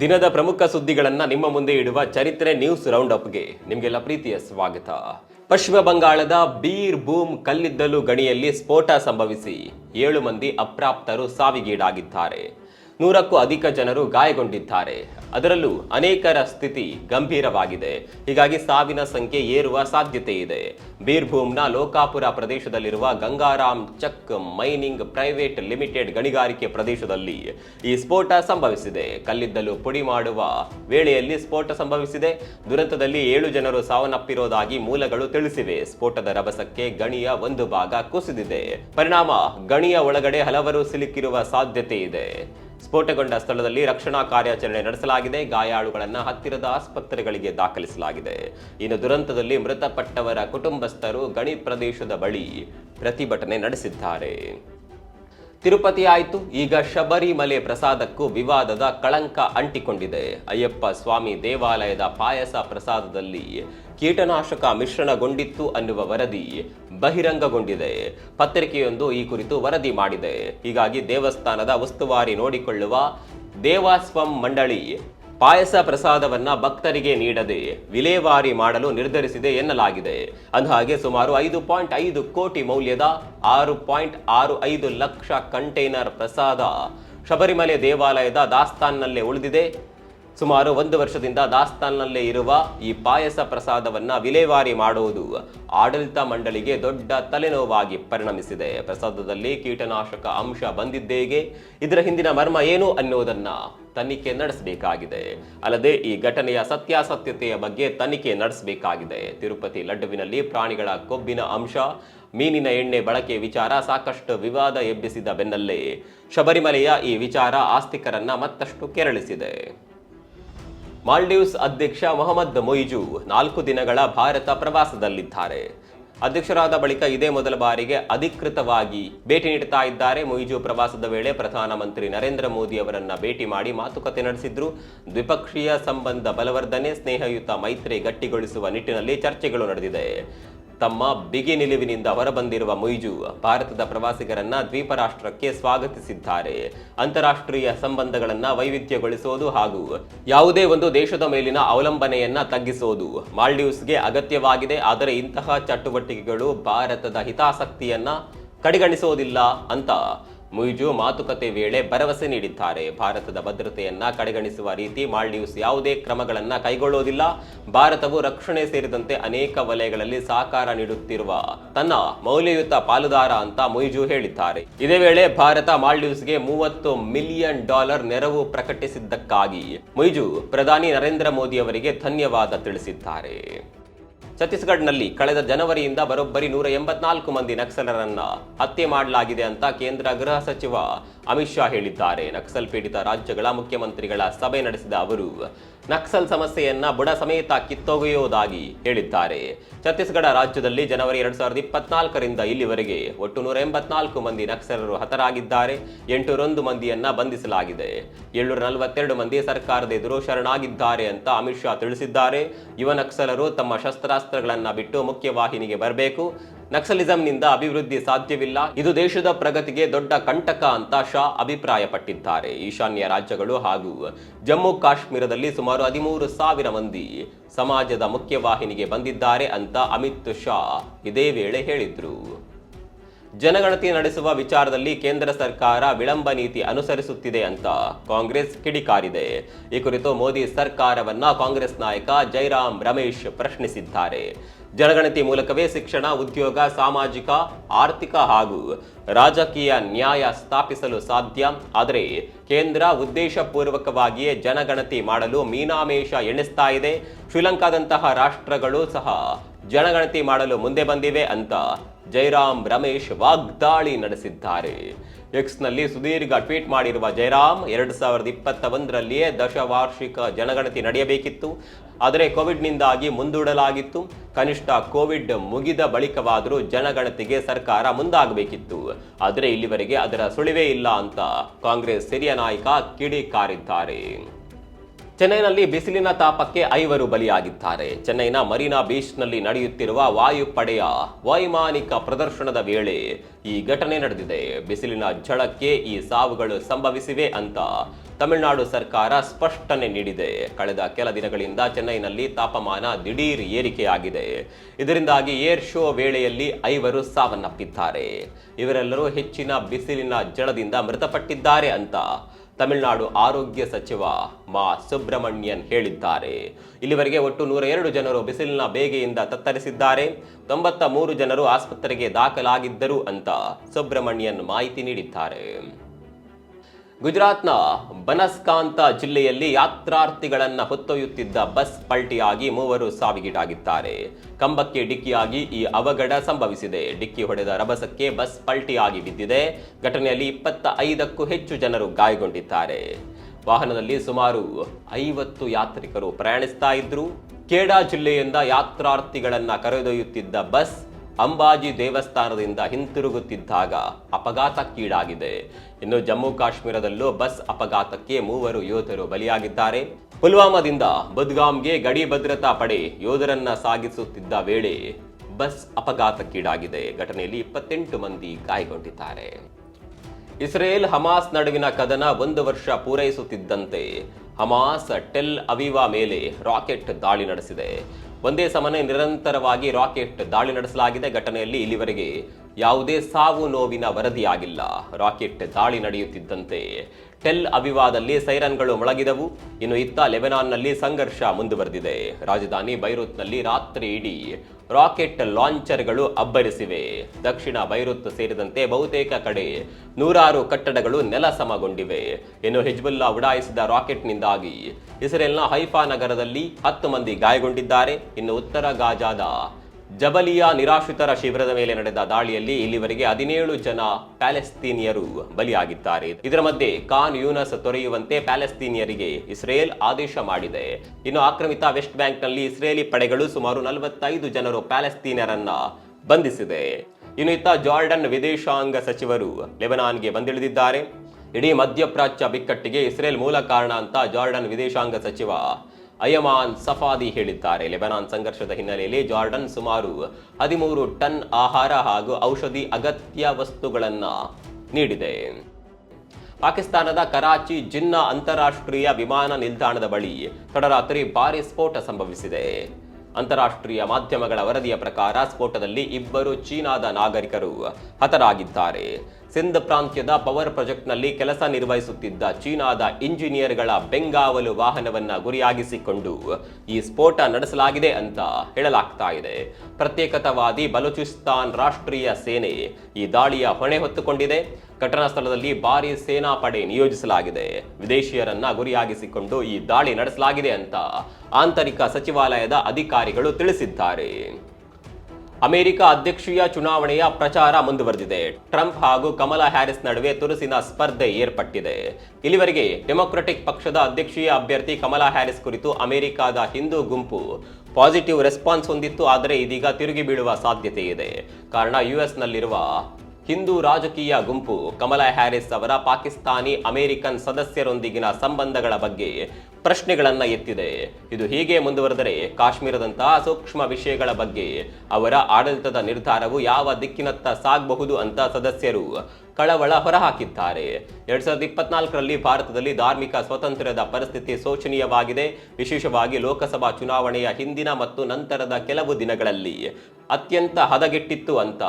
ದಿನದ ಪ್ರಮುಖ ಸುದ್ದಿಗಳನ್ನು ನಿಮ್ಮ ಮುಂದೆ ಇಡುವ ಚರಿತ್ರೆ ನ್ಯೂಸ್ ರೌಂಡ್ ಅಪ್ಗೆ ನಿಮಗೆಲ್ಲ ಪ್ರೀತಿಯ ಸ್ವಾಗತ. ಪಶ್ಚಿಮ ಬಂಗಾಳದ ಬೀರ್ ಬೂಮ್ ಕಲ್ಲಿದ್ದಲು ಗಣಿಯಲ್ಲಿ ಸ್ಫೋಟ ಸಂಭವಿಸಿ ಏಳು ಮಂದಿ ಅಪ್ರಾಪ್ತರು ಸಾವಿಗೀಡಾಗಿದ್ದಾರೆ. ನೂರಕ್ಕೂ ಅಧಿಕ ಜನರು ಗಾಯಗೊಂಡಿದ್ದಾರೆ. ಅದರಲ್ಲೂ ಅನೇಕರ ಸ್ಥಿತಿ ಗಂಭೀರವಾಗಿದೆ. ಹೀಗಾಗಿ ಸಾವಿನ ಸಂಖ್ಯೆ ಏರುವ ಸಾಧ್ಯತೆ ಇದೆ. ಬೀರ್ಭೂಮ್ನ ಲೋಕಾಪುರ ಪ್ರದೇಶದಲ್ಲಿರುವ Gangaram Chak mining private limited ಗಣಿಗಾರಿಕೆ ಪ್ರದೇಶದಲ್ಲಿ ಈ ಸ್ಫೋಟ ಸಂಭವಿಸಿದೆ. ಕಲ್ಲಿದ್ದಲು ಪುಡಿ ಮಾಡುವ ವೇಳೆಯಲ್ಲಿ ಸ್ಫೋಟ ಸಂಭವಿಸಿದೆ. ದುರಂತದಲ್ಲಿ ಏಳು ಜನರು ಸಾವನ್ನಪ್ಪಿರೋದಾಗಿ ಮೂಲಗಳು ತಿಳಿಸಿವೆ. ಸ್ಫೋಟದ ರಭಸಕ್ಕೆ ಗಣಿಯ ಒಂದು ಭಾಗ ಕುಸಿದಿದೆ. ಪರಿಣಾಮ, ಗಣಿಯ ಒಳಗಡೆ ಹಲವರು ಸಿಲುಕಿರುವ ಸಾಧ್ಯತೆ ಇದೆ. ಸ್ಫೋಟಗೊಂಡ ಸ್ಥಳದಲ್ಲಿ ರಕ್ಷಣಾ ಕಾರ್ಯಾಚರಣೆ ನಡೆಸಲಾಗಿದೆ. ಗಾಯಾಳುಗಳನ್ನು ಹತ್ತಿರದ ಆಸ್ಪತ್ರೆಗಳಿಗೆ ದಾಖಲಿಸಲಾಗಿದೆ. ಇನ್ನು ದುರಂತದಲ್ಲಿ ಮೃತಪಟ್ಟವರ ಕುಟುಂಬಸ್ಥರು ಗಣಿ ಪ್ರದೇಶದ ಬಳಿ ಪ್ರತಿಭಟನೆ ನಡೆಸಿದ್ದಾರೆ. ತಿರುಪತಿ ಆಯಿತು. ಈಗ ಶಬರಿಮಲೆ ಪ್ರಸಾದಕ್ಕೂ ವಿವಾದದ ಕಳಂಕ ಅಂಟಿಕೊಂಡಿದೆ. ಅಯ್ಯಪ್ಪ ಸ್ವಾಮಿ ದೇವಾಲಯದ ಪಾಯಸ ಪ್ರಸಾದದಲ್ಲಿ ಕೀಟನಾಶಕ ಮಿಶ್ರಣಗೊಂಡಿತ್ತು ಅನ್ನುವ ವರದಿ ಬಹಿರಂಗಗೊಂಡಿದೆ. ಪತ್ರಿಕೆಯೊಂದು ಈ ಕುರಿತು ವರದಿ ಮಾಡಿದೆ. ಹೀಗಾಗಿ ದೇವಸ್ಥಾನದ ಉಸ್ತುವಾರಿ ನೋಡಿಕೊಳ್ಳುವ ದೇವಾಸ್ವಂ ಮಂಡಳಿ ಪಾಯಸ ಪ್ರಸಾದವನ್ನ ಭಕ್ತರಿಗೆ ನೀಡದೆ ವಿಲೇವಾರಿ ಮಾಡಲು ನಿರ್ಧರಿಸಿದೆ ಎನ್ನಲಾಗಿದೆ. ಅಂದಹಾಗೆ ಸುಮಾರು ಐದು ಪಾಯಿಂಟ್ ಐದು ಕೋಟಿ ಮೌಲ್ಯದ ಆರು ಪಾಯಿಂಟ್ ಆರು ಐದು ಲಕ್ಷ ಕಂಟೈನರ್ ಪ್ರಸಾದ ಶಬರಿಮಲೆ ದೇವಾಲಯದ ದಾಸ್ತಾನ್ನಲ್ಲೇ ಉಳಿದಿದೆ. ಸುಮಾರು ಒಂದು ವರ್ಷದಿಂದ ದಾಸ್ತಾನ್ನಲ್ಲೇ ಇರುವ ಈ ಪಾಯಸ ಪ್ರಸಾದವನ್ನ ವಿಲೇವಾರಿ ಮಾಡುವುದು ಆಡಳಿತ ಮಂಡಳಿಗೆ ದೊಡ್ಡ ತಲೆನೋವಾಗಿ ಪರಿಣಮಿಸಿದೆ. ಪ್ರಸಾದದಲ್ಲಿ ಕೀಟನಾಶಕ ಅಂಶ ಬಂದಿದ್ದೇಗೆ, ಇದರ ಹಿಂದಿನ ಮರ್ಮ ಏನು ಅನ್ನೋದನ್ನ ತನಿಖೆ ನಡೆಸಬೇಕಾಗಿದೆ. ಅಲ್ಲದೆ ಈ ಘಟನೆಯ ಸತ್ಯಾಸತ್ಯತೆಯ ಬಗ್ಗೆ ತನಿಖೆ ನಡೆಸಬೇಕಾಗಿದೆ. ತಿರುಪತಿ ಲಡ್ಡುವಿನಲ್ಲಿ ಪ್ರಾಣಿಗಳ ಕೊಬ್ಬಿನ ಅಂಶ, ಮೀನಿನ ಎಣ್ಣೆ ಬಳಕೆ ವಿಚಾರ ಸಾಕಷ್ಟು ವಿವಾದ ಎಬ್ಬಿಸಿದ ಬೆನ್ನಲ್ಲೇ ಶಬರಿಮಲೆಯ ಈ ವಿಚಾರ ಆಸ್ತಿಕರನ್ನ ಮತ್ತಷ್ಟು ಕೆರಳಿಸಿದೆ. ಮಾಲ್ಡೀವ್ಸ್ ಅಧ್ಯಕ್ಷ ಮೊಹಮ್ಮದ್ ಮೊಯ್ಜು ನಾಲ್ಕು ದಿನಗಳ ಭಾರತ ಪ್ರವಾಸದಲ್ಲಿದ್ದಾರೆ. ಅಧ್ಯಕ್ಷರಾದ ಬಳಿಕ ಇದೇ ಮೊದಲ ಬಾರಿಗೆ ಅಧಿಕೃತವಾಗಿ ಭೇಟಿ ನೀಡುತ್ತಾ ಇದ್ದಾರೆ. ಮೊಯ್ಜು ಪ್ರವಾಸದ ವೇಳೆ ಪ್ರಧಾನಮಂತ್ರಿ ನರೇಂದ್ರ ಮೋದಿ ಅವರನ್ನ ಭೇಟಿ ಮಾಡಿ ಮಾತುಕತೆ ನಡೆಸಿದ್ರು. ದ್ವಿಪಕ್ಷೀಯ ಸಂಬಂಧ ಬಲವರ್ಧನೆ, ಸ್ನೇಹಯುತ ಮೈತ್ರಿ ಗಟ್ಟಿಗೊಳಿಸುವ ನಿಟ್ಟಿನಲ್ಲಿ ಚರ್ಚೆಗಳು ನಡೆದಿದೆ. ತಮ್ಮ ಬಿಗಿ ನಿಲುವಿನಿಂದ ಹೊರಬಂದಿರುವ ಮೊಯ್ಜು ಭಾರತದ ಪ್ರವಾಸಿಗರನ್ನ ದ್ವೀಪ ರಾಷ್ಟ್ರಕ್ಕೆ ಸ್ವಾಗತಿಸಿದ್ದಾರೆ. ಅಂತಾರಾಷ್ಟ್ರೀಯ ಸಂಬಂಧಗಳನ್ನ ವೈವಿಧ್ಯಗೊಳಿಸೋದು ಹಾಗೂ ಯಾವುದೇ ಒಂದು ದೇಶದ ಮೇಲಿನ ಅವಲಂಬನೆಯನ್ನ ತಗ್ಗಿಸೋದು ಮಾಲ್ಡೀವ್ಸ್ಗೆ ಅಗತ್ಯವಾಗಿದೆ. ಆದರೆ ಇಂತಹ ಚಟುವಟಿಕೆಗಳು ಭಾರತದ ಹಿತಾಸಕ್ತಿಯನ್ನ ಕಡೆಗಣಿಸೋದಿಲ್ಲ ಅಂತ ಮುಯ್ಜು ಮಾತುಕತೆ ವೇಳೆ ಭರವಸೆ ನೀಡಿದ್ದಾರೆ. ಭಾರತದ ಭದ್ರತೆಯನ್ನ ಕಡೆಗಣಿಸುವ ರೀತಿ ಮಾಲ್ಡೀವ್ಸ್ ಯಾವುದೇ ಕ್ರಮಗಳನ್ನ ಕೈಗೊಳ್ಳುವುದಿಲ್ಲ. ಭಾರತವು ರಕ್ಷಣೆ ಸೇರಿದಂತೆ ಅನೇಕ ವಲಯಗಳಲ್ಲಿ ಸಹಕಾರ ನೀಡುತ್ತಿರುವ ತನ್ನ ಮೌಲ್ಯಯುತ ಪಾಲುದಾರ ಅಂತ ಮುಯಿಜು ಹೇಳಿದ್ದಾರೆ. ಇದೇ ವೇಳೆ ಭಾರತ ಮಾಲ್ಡೀವ್ಸ್ಗೆ ಮೂವತ್ತು ಮಿಲಿಯನ್ ಡಾಲರ್ ನೆರವು ಪ್ರಕಟಿಸಿದ್ದಕ್ಕಾಗಿ ಮುಯಿಜು ಪ್ರಧಾನಿ ನರೇಂದ್ರ ಮೋದಿ ಅವರಿಗೆ ಧನ್ಯವಾದ ತಿಳಿಸಿದ್ದಾರೆ. ಛತ್ತೀಸ್ಗಢ್ನಲ್ಲಿ ಕಳೆದ ಜನವರಿಯಿಂದ ಬರೋಬ್ಬರಿ ನೂರ ಎಂಬತ್ನಾಲ್ಕು ಮಂದಿ ನಕ್ಸಲರನ್ನ ಹತ್ಯೆ ಮಾಡಲಾಗಿದೆ ಅಂತ ಕೇಂದ್ರ ಗೃಹ ಸಚಿವ ಅಮಿತ್ ಶಾ ಹೇಳಿದ್ದಾರೆ. ನಕ್ಸಲ್ ಪೀಡಿತ ರಾಜ್ಯಗಳ ಮುಖ್ಯಮಂತ್ರಿಗಳ ಸಭೆ ನಡೆಸಿದ ಅವರು, ನಕ್ಸಲ್ ಸಮಸ್ಯೆಯನ್ನ ಬುಡ ಸಮೇತ ಕಿತ್ತೊಗೆಯುವುದಾಗಿ ಹೇಳಿದ್ದಾರೆ. ಛತ್ತೀಸ್ಗಢ ರಾಜ್ಯದಲ್ಲಿ ಜನವರಿ ಎರಡ್ ಸಾವಿರದ ಇಪ್ಪತ್ನಾಲ್ಕರಿಂದ ಇಲ್ಲಿವರೆಗೆ ಒಟ್ಟು ನೂರ ಎಂಬತ್ನಾಲ್ಕು ಮಂದಿ ನಕ್ಸಲರು ಹತರಾಗಿದ್ದಾರೆ. ಎಂಟುರೊಂದು ಮಂದಿಯನ್ನ ಬಂಧಿಸಲಾಗಿದೆ. ಏಳ್ನೂರ ನಲವತ್ತೆರಡು ಮಂದಿ ಸರ್ಕಾರದ ಎದುರು ಶರಣಾಗಿದ್ದಾರೆ ಅಂತ ಅಮಿತ್ ಶಾ ತಿಳಿಸಿದ್ದಾರೆ. ಯುವ ನಕ್ಸಲರು ತಮ್ಮ ಶಸ್ತ್ರಾಸ್ತ್ರಗಳನ್ನ ಬಿಟ್ಟು ಮುಖ್ಯವಾಹಿನಿಗೆ ಬರಬೇಕು. ನಕ್ಸಲಿಸಂನಿಂದ ಅಭಿವೃದ್ಧಿ ಸಾಧ್ಯವಿಲ್ಲ. ಇದು ದೇಶದ ಪ್ರಗತಿಗೆ ದೊಡ್ಡ ಕಂಟಕ ಅಂತ ಶಾ ಅಭಿಪ್ರಾಯಪಟ್ಟಿದ್ದಾರೆ. ಈಶಾನ್ಯ ರಾಜ್ಯಗಳು ಹಾಗೂ ಜಮ್ಮು ಕಾಶ್ಮೀರದಲ್ಲಿ ಸುಮಾರು ಹದಿಮೂರು ಸಾವಿರ ಮಂದಿ ಸಮಾಜದ ಮುಖ್ಯವಾಹಿನಿಗೆ ಬಂದಿದ್ದಾರೆ ಅಂತ ಅಮಿತ್ ಶಾ ಇದೇ ವೇಳೆ ಹೇಳಿದ್ರು. ಜನಗಣತಿ ನಡೆಸುವ ವಿಚಾರದಲ್ಲಿ ಕೇಂದ್ರ ಸರ್ಕಾರ ವಿಳಂಬ ನೀತಿ ಅನುಸರಿಸುತ್ತಿದೆ ಅಂತ ಕಾಂಗ್ರೆಸ್ ಕಿಡಿಕಾರಿದೆ. ಈ ಕುರಿತು ಮೋದಿ ಸರ್ಕಾರವನ್ನ ಕಾಂಗ್ರೆಸ್ ನಾಯಕ ಜೈರಾಮ್ ರಮೇಶ್ ಪ್ರಶ್ನಿಸಿದ್ದಾರೆ. ಜನಗಣತಿ ಮೂಲಕವೇ ಶಿಕ್ಷಣ, ಉದ್ಯೋಗ, ಸಾಮಾಜಿಕ, ಆರ್ಥಿಕ ಹಾಗೂ ರಾಜಕೀಯ ನ್ಯಾಯ ಸ್ಥಾಪಿಸಲು ಸಾಧ್ಯ. ಆದರೆ ಕೇಂದ್ರ ಉದ್ದೇಶಪೂರ್ವಕವಾಗಿಯೇ ಜನಗಣತಿ ಮಾಡಲು ಮೀನಾಮೇಷ ಎಣಿಸ್ತಾ ಇದೆ. ಶ್ರೀಲಂಕಾದಂತಹ ರಾಷ್ಟ್ರಗಳು ಸಹ ಜನಗಣತಿ ಮಾಡಲು ಮುಂದೆ ಬಂದಿವೆ ಅಂತ ಜೈರಾಮ್ ರಮೇಶ್ ವಾಗ್ದಾಳಿ ನಡೆಸಿದ್ದಾರೆ. ಎಕ್ಸ್ನಲ್ಲಿ ಸುದೀರ್ಘ ಟ್ವೀಟ್ ಮಾಡಿರುವ ಜಯರಾಮ್ ಎರಡು ಸಾವಿರದ ಇಪ್ಪತ್ತ ಒಂದರಲ್ಲಿಯೇ ದಶವಾರ್ಷಿಕ ಜನಗಣತಿ ನಡೆಯಬೇಕಿತ್ತು. ಆದರೆ ಕೋವಿಡ್ನಿಂದಾಗಿ ಮುಂದೂಡಲಾಗಿತ್ತು. ಕನಿಷ್ಠ ಕೋವಿಡ್ ಮುಗಿದ ಬಳಿಕವಾದರೂ ಜನಗಣತಿಗೆ ಸರ್ಕಾರ ಮುಂದಾಗಬೇಕಿತ್ತು. ಆದರೆ ಇಲ್ಲಿವರೆಗೆ ಅದರ ಸುಳಿವೇ ಇಲ್ಲ ಅಂತ ಕಾಂಗ್ರೆಸ್ ಹಿರಿಯ ನಾಯಕ ಕಿಡಿಕಾರಿದ್ದಾರೆ. ಚೆನ್ನೈನಲ್ಲಿ ಬಿಸಿಲಿನ ತಾಪಕ್ಕೆ ಐವರು ಬಲಿಯಾಗಿದ್ದಾರೆ. ಚೆನ್ನೈನ ಮರೀನಾ ಬೀಚ್ನಲ್ಲಿ ನಡೆಯುತ್ತಿರುವ ವಾಯುಪಡೆಯ ವೈಮಾನಿಕ ಪ್ರದರ್ಶನದ ವೇಳೆ ಈ ಘಟನೆ ನಡೆದಿದೆ. ಬಿಸಿಲಿನ ಝಳಕ್ಕೆ ಈ ಸಾವುಗಳು ಸಂಭವಿಸಿವೆ ಅಂತ ತಮಿಳುನಾಡು ಸರ್ಕಾರ ಸ್ಪಷ್ಟನೆ ನೀಡಿದೆ. ಕಳೆದ ಕೆಲ ದಿನಗಳಿಂದ ಚೆನ್ನೈನಲ್ಲಿ ತಾಪಮಾನ ದಿಢೀರ್ ಏರಿಕೆಯಾಗಿದೆ. ಇದರಿಂದಾಗಿ ಏರ್ ಶೋ ವೇಳೆಯಲ್ಲಿ ಐವರು ಸಾವನ್ನಪ್ಪಿದ್ದಾರೆ. ಇವರೆಲ್ಲರೂ ಹೆಚ್ಚಿನ ಬಿಸಿಲಿನ ಜಳದಿಂದ ಮೃತಪಟ್ಟಿದ್ದಾರೆ ಅಂತ ತಮಿಳುನಾಡು ಆರೋಗ್ಯ ಸಚಿವ ಮಾ. ಸುಬ್ರಹ್ಮಣ್ಯನ್ ಹೇಳಿದ್ದಾರೆ. ಇಲ್ಲಿವರೆಗೆ ಒಟ್ಟು ನೂರ ಎರಡು ಜನರು ಬಿಸಿಲಿನ ಬೇಗೆಯಿಂದ ತತ್ತರಿಸಿದ್ದಾರೆ. ತೊಂಬತ್ತ ಮೂರು ಜನರು ಆಸ್ಪತ್ರೆಗೆ ದಾಖಲಾಗಿದ್ದರು ಅಂತ ಸುಬ್ರಹ್ಮಣ್ಯನ್ ಮಾಹಿತಿ ನೀಡಿದ್ದಾರೆ. ಗುಜರಾತ್ನ ಬನಸ್ಕಾಂತ ಜಿಲ್ಲೆಯಲ್ಲಿ ಯಾತ್ರಾರ್ಥಿಗಳನ್ನು ಹೊತ್ತೊಯ್ಯುತ್ತಿದ್ದ ಬಸ್ ಪಲ್ಟಿಯಾಗಿ ಮೂವರು ಸಾವಿಗೀಡಾಗಿದ್ದಾರೆ. ಕಂಬಕ್ಕೆ ಡಿಕ್ಕಿಯಾಗಿ ಈ ಅವಘಡ ಸಂಭವಿಸಿದೆ. ಡಿಕ್ಕಿ ಹೊಡೆದ ರಭಸಕ್ಕೆ ಬಸ್ ಪಲ್ಟಿಯಾಗಿ ಬಿದ್ದಿದೆ. ಘಟನೆಯಲ್ಲಿ ಇಪ್ಪತ್ತ ಐದಕ್ಕೂ ಹೆಚ್ಚು ಜನರು ಗಾಯಗೊಂಡಿದ್ದಾರೆ. ವಾಹನದಲ್ಲಿ ಸುಮಾರು ಐವತ್ತು ಯಾತ್ರಿಕರು ಪ್ರಯಾಣಿಸ್ತಾ ಇದ್ರು. ಕೇಡಾ ಜಿಲ್ಲೆಯಿಂದ ಯಾತ್ರಾರ್ಥಿಗಳನ್ನು ಕರೆದೊಯ್ಯುತ್ತಿದ್ದ ಬಸ್ ಅಂಬಾಜಿ ದೇವಸ್ಥಾನದಿಂದ ಹಿಂತಿರುಗುತ್ತಿದ್ದಾಗ ಅಪಘಾತಕ್ಕೀಡಾಗಿದೆ. ಇನ್ನು ಜಮ್ಮು ಕಾಶ್ಮೀರದಲ್ಲೂ ಬಸ್ ಅಪಘಾತಕ್ಕೆ ಮೂವರು ಯೋಧರು ಬಲಿಯಾಗಿದ್ದಾರೆ. ಪುಲ್ವಾಮಾದಿಂದ ಬುದ್ಗಾಮ್ಗೆ ಗಡಿ ಭದ್ರತಾ ಪಡೆ ಯೋಧರನ್ನ ಸಾಗಿಸುತ್ತಿದ್ದ ವೇಳೆ ಬಸ್ ಅಪಘಾತಕ್ಕೀಡಾಗಿದೆ. ಘಟನೆಯಲ್ಲಿ ಇಪ್ಪತ್ತೆಂಟು ಮಂದಿ ಗಾಯಗೊಂಡಿದ್ದಾರೆ. ಇಸ್ರೇಲ್ ಹಮಾಸ್ ನಡುವಿನ ಕದನ ಒಂದು ವರ್ಷ ಪೂರೈಸುತ್ತಿದ್ದಂತೆ ಹಮಾಸ್ ಟೆಲ್ ಅವಿವಾ ಮೇಲೆ ರಾಕೆಟ್ ದಾಳಿ ನಡೆಸಿದೆ. ಒಂದೇ ಸಮನೆ ನಿರಂತರವಾಗಿ ರಾಕೆಟ್ ದಾಳಿ ನಡೆಸಲಾಗಿದೆ. ಘಟನೆಯಲ್ಲಿ ಇಲ್ಲಿವರೆಗೆ ಯಾವುದೇ ಸಾವು ನೋವಿನ ವರದಿಯಾಗಿಲ್ಲ. ರಾಕೆಟ್ ದಾಳಿ ನಡೆಯುತ್ತಿದ್ದಂತೆ ಟೆಲ್ ಅವಿವಾದಲ್ಲಿ ಸೈರನ್ಗಳು ಮೊಳಗಿದವು. ಇನ್ನು ಇತ್ತ ಲೆಬನಾನ್ನಲ್ಲಿ ಸಂಘರ್ಷ ಮುಂದುವರೆದಿದೆ. ರಾಜಧಾನಿ ಬೈರುತ್ನಲ್ಲಿ ರಾತ್ರಿ ಇಡೀ ರಾಕೆಟ್ ಲಾಂಚರ್ಗಳು ಅಬ್ಬರಿಸಿವೆ. ದಕ್ಷಿಣ ಬೈರುತ್ ಸೇರಿದಂತೆ ಬಹುತೇಕ ಕಡೆ ನೂರಾರು ಕಟ್ಟಡಗಳು ನೆಲಸಮಗೊಂಡಿವೆ ಇನ್ನು ಹಿಜ್ಬುಲ್ಲಾ ಉಡಾಯಿಸಿದ ರಾಕೆಟ್ನಿಂದಾಗಿ ಇಸ್ರೇಲ್ನ ಹೈಫಾ ನಗರದಲ್ಲಿ ಹತ್ತು ಮಂದಿ ಗಾಯಗೊಂಡಿದ್ದಾರೆ. ಇನ್ನು ಉತ್ತರ ಗಾಜಾದ ಜಬಲಿಯಾ ನಿರಾಶ್ರಿತರ ಶಿಬಿರದ ಮೇಲೆ ನಡೆದ ದಾಳಿಯಲ್ಲಿ ಇಲ್ಲಿವರೆಗೆ ಹದಿನೇಳು ಜನ ಪ್ಯಾಲೆಸ್ತೀನಿಯರು ಬಲಿಯಾಗಿದ್ದಾರೆ. ಇದರ ಮಧ್ಯೆ ಖಾನ್ ಯೂನಸ್ ತೊರೆಯುವಂತೆ ಪ್ಯಾಲೆಸ್ತೀನಿಯರಿಗೆ ಇಸ್ರೇಲ್ ಆದೇಶ ಮಾಡಿದೆ. ಇನ್ನು ಆಕ್ರಮಿತ ವೆಸ್ಟ್ ಬ್ಯಾಂಕ್ನಲ್ಲಿ ಇಸ್ರೇಲಿ ಪಡೆಗಳು ಸುಮಾರು ನಲವತ್ತೈದು ಜನರು ಪ್ಯಾಲೆಸ್ತೀನಿಯರನ್ನ ಬಂಧಿಸಿದೆ. ಇನ್ನು ಇತ್ತ ಜಾರ್ಡನ್ ವಿದೇಶಾಂಗ ಸಚಿವರು ಲೆಬನಾನ್ಗೆ ಬಂದಿಳಿದಿದ್ದಾರೆ. ಇಡೀ ಮಧ್ಯಪ್ರಾಚ್ಯ ಬಿಕ್ಕಟ್ಟಿಗೆ ಇಸ್ರೇಲ್ ಮೂಲ ಕಾರಣ ಅಂತ ಜಾರ್ಡನ್ ವಿದೇಶಾಂಗ ಸಚಿವ ಅಯಮಾನ್ ಸಫಾದಿ ಹೇಳಿದ್ದಾರೆ. ಲೆಬನಾನ್ ಸಂಘರ್ಷದ ಹಿನ್ನೆಲೆಯಲ್ಲಿ ಜಾರ್ಡನ್ ಸುಮಾರು ಹದಿಮೂರು ಟನ್ ಆಹಾರ ಹಾಗೂ ಔಷಧಿ ಅಗತ್ಯ ವಸ್ತುಗಳನ್ನು ನೀಡಿದೆ. ಪಾಕಿಸ್ತಾನದ ಕರಾಚಿ ಜಿನ್ನಾ ಅಂತಾರಾಷ್ಟ್ರೀಯ ವಿಮಾನ ನಿಲ್ದಾಣದ ಬಳಿ ತಡರಾತ್ರಿ ಭಾರಿ ಸ್ಫೋಟ ಸಂಭವಿಸಿದೆ. ಅಂತಾರಾಷ್ಟ್ರೀಯ ಮಾಧ್ಯಮಗಳ ವರದಿಯ ಪ್ರಕಾರ ಸ್ಫೋಟದಲ್ಲಿ ಇಬ್ಬರು ಚೀನಾದ ನಾಗರಿಕರು ಹತರಾಗಿದ್ದಾರೆ. ಸಿಂಧ್ ಪ್ರಾಂತ್ಯದ ಪವರ್ ಪ್ರಾಜೆಕ್ಟ್ನಲ್ಲಿ ಕೆಲಸ ನಿರ್ವಹಿಸುತ್ತಿದ್ದ ಚೀನಾದ ಇಂಜಿನಿಯರ್ಗಳ ಬೆಂಗಾವಲು ವಾಹನವನ್ನ ಗುರಿಯಾಗಿಸಿಕೊಂಡು ಈ ಸ್ಫೋಟ ನಡೆಸಲಾಗಿದೆ ಅಂತ ಹೇಳಲಾಗ್ತಾ ಇದೆ. ಪ್ರತ್ಯೇಕತಾವಾದಿ ಬಲೂಚಿಸ್ತಾನ್ ರಾಷ್ಟ್ರೀಯ ಸೇನೆ ಈ ದಾಳಿಯ ಹೊಣೆ ಹೊತ್ತುಕೊಂಡಿದೆ. ಘಟನಾ ಸ್ಥಳದಲ್ಲಿ ಭಾರಿ ಸೇನಾ ಪಡೆ ನಿಯೋಜಿಸಲಾಗಿದೆ. ವಿದೇಶಿಯರನ್ನ ಗುರಿಯಾಗಿಸಿಕೊಂಡು ಈ ದಾಳಿ ನಡೆಸಲಾಗಿದೆ ಅಂತ ಆಂತರಿಕ ಸಚಿವಾಲಯದ ಅಧಿಕಾರಿಗಳು ತಿಳಿಸಿದ್ದಾರೆ. ಅಮೆರಿಕ ಅಧ್ಯಕ್ಷೀಯ ಚುನಾವಣೆಯ ಪ್ರಚಾರ ಮುಂದುವರೆದಿದೆ. ಟ್ರಂಪ್ ಹಾಗೂ ಕಮಲಾ ಹ್ಯಾರಿಸ್ ನಡುವೆ ತುರುಸಿನ ಸ್ಪರ್ಧೆ ಏರ್ಪಟ್ಟಿದೆ. ಇಲ್ಲಿವರೆಗೆ ಡೆಮೊಕ್ರೆಟಿಕ್ ಪಕ್ಷದ ಅಧ್ಯಕ್ಷೀಯ ಅಭ್ಯರ್ಥಿ ಕಮಲಾ ಹ್ಯಾರಿಸ್ ಕುರಿತು ಅಮೆರಿಕದ ಹಿಂದೂ ಗುಂಪು ಪಾಸಿಟಿವ್ ರೆಸ್ಪಾನ್ಸ್ ಹೊಂದಿತ್ತು, ಆದರೆ ಇದೀಗ ತಿರುಗಿ ಬೀಳುವ ಸಾಧ್ಯತೆ ಇದೆ ಕಾರಣ ಯುಎಸ್ನಲ್ಲಿರುವ ಹಿಂದೂ ರಾಜಕೀಯ ಗುಂಪು ಕಮಲಾ ಹ್ಯಾರಿಸ್ ಅವರ ಪಾಕಿಸ್ತಾನಿ ಅಮೆರಿಕನ್ ಸದಸ್ಯರೊಂದಿಗಿನ ಸಂಬಂಧಗಳ ಬಗ್ಗೆ ಪ್ರಶ್ನೆಗಳನ್ನು ಎತ್ತಿದೆ. ಇದು ಹೀಗೆ ಮುಂದುವರೆದರೆ ಕಾಶ್ಮೀರದಂತಹ ಸೂಕ್ಷ್ಮ ವಿಷಯಗಳ ಬಗ್ಗೆ ಅವರ ಆಡಳಿತದ ನಿರ್ಧಾರವು ಯಾವ ದಿಕ್ಕಿನತ್ತ ಸಾಗಬಹುದು ಅಂತ ಸದಸ್ಯರು ಕಳವಳ ಹೊರಹಾಕಿದ್ದಾರೆ. ಎರಡ್ ಸಾವಿರದ ಇಪ್ಪತ್ನಾಲ್ಕರಲ್ಲಿ ಭಾರತದಲ್ಲಿ ಧಾರ್ಮಿಕ ಸ್ವಾತಂತ್ರ್ಯದ ಪರಿಸ್ಥಿತಿ ಶೋಚನೀಯವಾಗಿದೆ. ವಿಶೇಷವಾಗಿ ಲೋಕಸಭಾ ಚುನಾವಣೆಯ ಹಿಂದಿನ ಮತ್ತು ನಂತರದ ಕೆಲವು ದಿನಗಳಲ್ಲಿ ಅತ್ಯಂತ ಹದಗೆಟ್ಟಿತ್ತು ಅಂತ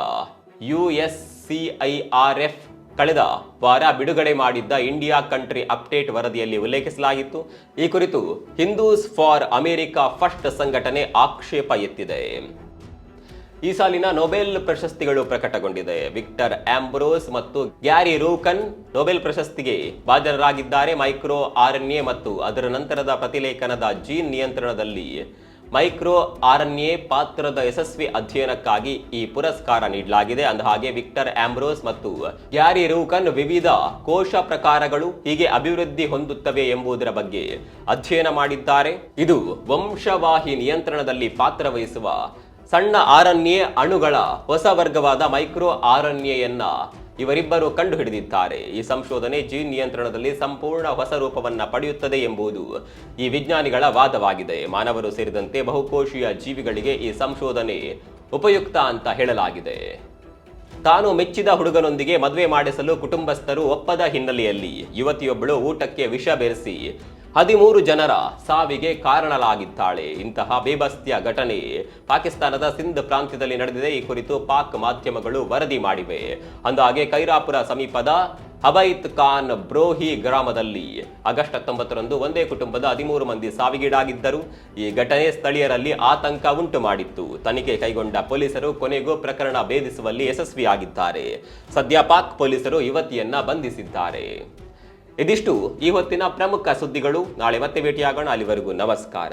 ಯುಎಸ್ಸಿಐಆರ್ಎಫ್ ಕಳೆದ ವಾರ ಬಿಡುಗಡೆ ಮಾಡಿದ್ದ ಇಂಡಿಯಾ ಕಂಟ್ರಿ ಅಪ್ಡೇಟ್ ವರದಿಯಲ್ಲಿ ಉಲ್ಲೇಖಿಸಲಾಗಿತ್ತು ಈ ಕುರಿತು ಹಿಂದೂಸ್ ಫಾರ್ ಅಮೆರಿಕಾ ಫಸ್ಟ್ ಸಂಘಟನೆ ಆಕ್ಷೇಪ ಎತ್ತಿದೆ. ಈ ಸಾಲಿನ ನೊಬೆಲ್ ಪ್ರಶಸ್ತಿಗಳು ಪ್ರಕಟಗೊಂಡಿದೆ. ವಿಕ್ಟರ್ ಆಂಬ್ರೋಸ್ ಮತ್ತು ಗ್ಯಾರಿ ರೂಕನ್ ನೊಬೆಲ್ ಪ್ರಶಸ್ತಿಗೆ ಭಾಜನರಾಗಿದ್ದಾರೆ ಮೈಕ್ರೋ ಆರ್ಎನ್ಎ ಮತ್ತು ಅದರ ನಂತರದ ಪ್ರತಿಲೇಖನದ ಜೀನ್ ನಿಯಂತ್ರಣದಲ್ಲಿ ಮೈಕ್ರೋ ಆರ್ಎನ್ಎ ಪಾತ್ರದ ಯಶಸ್ವಿ ಅಧ್ಯಯನಕ್ಕಾಗಿ ಈ ಪುರಸ್ಕಾರ ನೀಡಲಾಗಿದೆ. ಅಂದ ಹಾಗೆ ವಿಕ್ಟರ್ ಆಂಬ್ರೋಸ್ ಮತ್ತು ಗ್ಯಾರಿ ರೂಕನ್ ವಿವಿಧ ಕೋಶ ಪ್ರಕಾರಗಳು ಹೀಗೆ ಅಭಿವೃದ್ಧಿ ಹೊಂದುತ್ತವೆ ಎಂಬುದರ ಬಗ್ಗೆ ಅಧ್ಯಯನ ಮಾಡಿದ್ದಾರೆ. ಇದು ವಂಶವಾಹಿ ನಿಯಂತ್ರಣದಲ್ಲಿ ಪಾತ್ರವಹಿಸುವ ಸಣ್ಣ ಆರಣ್ಯ ಅಣುಗಳ ಹೊಸ ವರ್ಗವಾದ ಮೈಕ್ರೋ ಆರಣ್ಯೆಯನ್ನ ಇವರಿಬ್ಬರು ಕಂಡುಹಿಡಿದಿದ್ದಾರೆ. ಈ ಸಂಶೋಧನೆ ಜೀನ್ ನಿಯಂತ್ರಣದಲ್ಲಿ ಸಂಪೂರ್ಣ ಹೊಸ ರೂಪವನ್ನು ಪಡೆಯುತ್ತದೆ ಎಂಬುದು ಈ ವಿಜ್ಞಾನಿಗಳ ವಾದವಾಗಿದೆ. ಮಾನವರು ಸೇರಿದಂತೆ ಬಹುಕೋಶೀಯ ಜೀವಿಗಳಿಗೆ ಈ ಸಂಶೋಧನೆ ಉಪಯುಕ್ತ ಅಂತ ಹೇಳಲಾಗಿದೆ. ತಾನು ಮೆಚ್ಚಿದ ಹುಡುಗನೊಂದಿಗೆ ಮದುವೆ ಮಾಡಿಸಲು ಕುಟುಂಬಸ್ಥರು ಒಪ್ಪದ ಹಿನ್ನೆಲೆಯಲ್ಲಿ ಯುವತಿಯೊಬ್ಬಳು ಊಟಕ್ಕೆ ವಿಷ ಬೆರೆಸಿ ಹದಿಮೂರು ಜನರ ಸಾವಿಗೆ ಕಾರಣಲಾಗಿದ್ದಾಳೆ ಇಂತಹ ಬೇಬಸ್ತಿಯ ಘಟನೆ ಪಾಕಿಸ್ತಾನದ ಸಿಂಧ್ ಪ್ರಾಂತ್ಯದಲ್ಲಿ ನಡೆದಿದೆ. ಈ ಕುರಿತು ಪಾಕ್ ಮಾಧ್ಯಮಗಳು ವರದಿ ಮಾಡಿವೆ. ಅಂದಾಗೆ ಕೈರಾಪುರ ಸಮೀಪದ ಹಬೈತ್ ಖಾನ್ ಬ್ರೋಹಿ ಗ್ರಾಮದಲ್ಲಿ ಆಗಸ್ಟ್ ಹತ್ತೊಂಬತ್ತರಂದು ಒಂದೇ ಕುಟುಂಬದ ಹದಿಮೂರು ಮಂದಿ ಸಾವಿಗೀಡಾಗಿದ್ದರು. ಈ ಘಟನೆ ಸ್ಥಳೀಯರಲ್ಲಿ ಆತಂಕ ಉಂಟು ಮಾಡಿತ್ತು. ತನಿಖೆ ಕೈಗೊಂಡ ಪೊಲೀಸರು ಕೊನೆಗೂ ಪ್ರಕರಣ ಭೇದಿಸುವಲ್ಲಿ ಯಶಸ್ವಿಯಾಗಿದ್ದಾರೆ. ಸದ್ಯ ಪಾಕ್ ಪೊಲೀಸರು ಯುವತಿಯನ್ನ ಬಂಧಿಸಿದ್ದಾರೆ. ಇದಿಷ್ಟು. ಈ ಹೊತ್ತಿನ ಪ್ರಮುಖ ಸುದ್ದಿಗಳು. ನಾಳೆ ಮತ್ತೆ ಭೇಟಿಯಾಗೋಣ. ಅಲ್ಲಿವರೆಗೂ ನಮಸ್ಕಾರ.